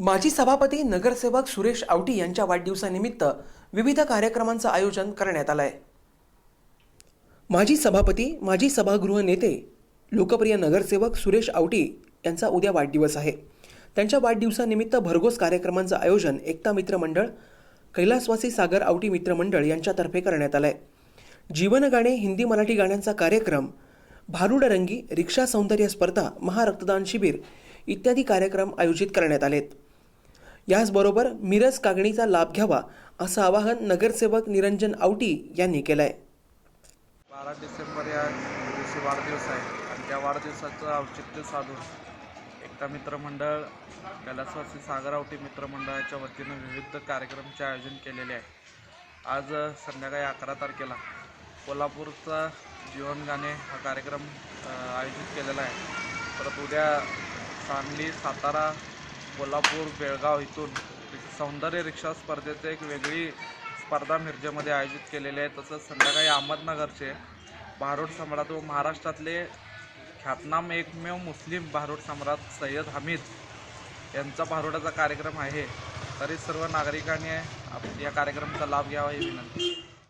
माजी सभापती नगरसेवक सुरेश आवटी यांच्या वाढदिवसानिमित्त विविध कार्यक्रमांचं आयोजन करण्यात आलं आहे माजी सभापती माजी सभागृह नेते लोकप्रिय नगरसेवक सुरेश आवटी यांचा उद्या वाढदिवस आहे. त्यांच्या वाढदिवसानिमित्त भरघोस कार्यक्रमांचं आयोजन एकता मित्रमंडळ कैलासवासी सागर आवटी मित्रमंडळ यांच्यातर्फे करण्यात आलं आहे जीवनगाणे हिंदी मराठी गाण्यांचा कार्यक्रम भारुड रंगी रिक्षा सौंदर्य स्पर्धा महारक्तदान शिबिर इत्यादी कार्यक्रम आयोजित करण्यात आलेत. याचबरोबर मिरज कागणीचा लाभ घ्यावा असं आवाहन नगरसेवक निरंजन आवटी यांनी केलं आहे बारा डिसेंबर या दिवशी वाढदिवस आहे आणि त्या वाढदिवसाचं औचित्य साधून एकता मित्रमंडळ कैलासवासी सागरावटी मित्रमंडळाच्या वतीनं विविध कार्यक्रमचे आयोजन केलेले आहे. आज संध्याकाळी अकरा तारखेला कोल्हापूरचा जीवनगाणे हा कार्यक्रम आयोजित केलेला आहे. परत उद्या सांगली सातारा कोल्हापूर बेळगाव इथून सौंदर्य रिक्षा स्पर्धेचं एक वेगळी स्पर्धा मिरजेमध्ये आयोजित केलेली आहे. तसंच संध्याकाळी अहमदनगरचे भारूड सम्राट व महाराष्ट्रातले ख्यातनाम एकमेव मुस्लिम भारूड सम्राट सय्यद हमीद यांचा भारुडाचा कार्यक्रम आहे. तरी सर्व नागरिकांनी या कार्यक्रमाचा लाभ घ्यावा ही विनंती.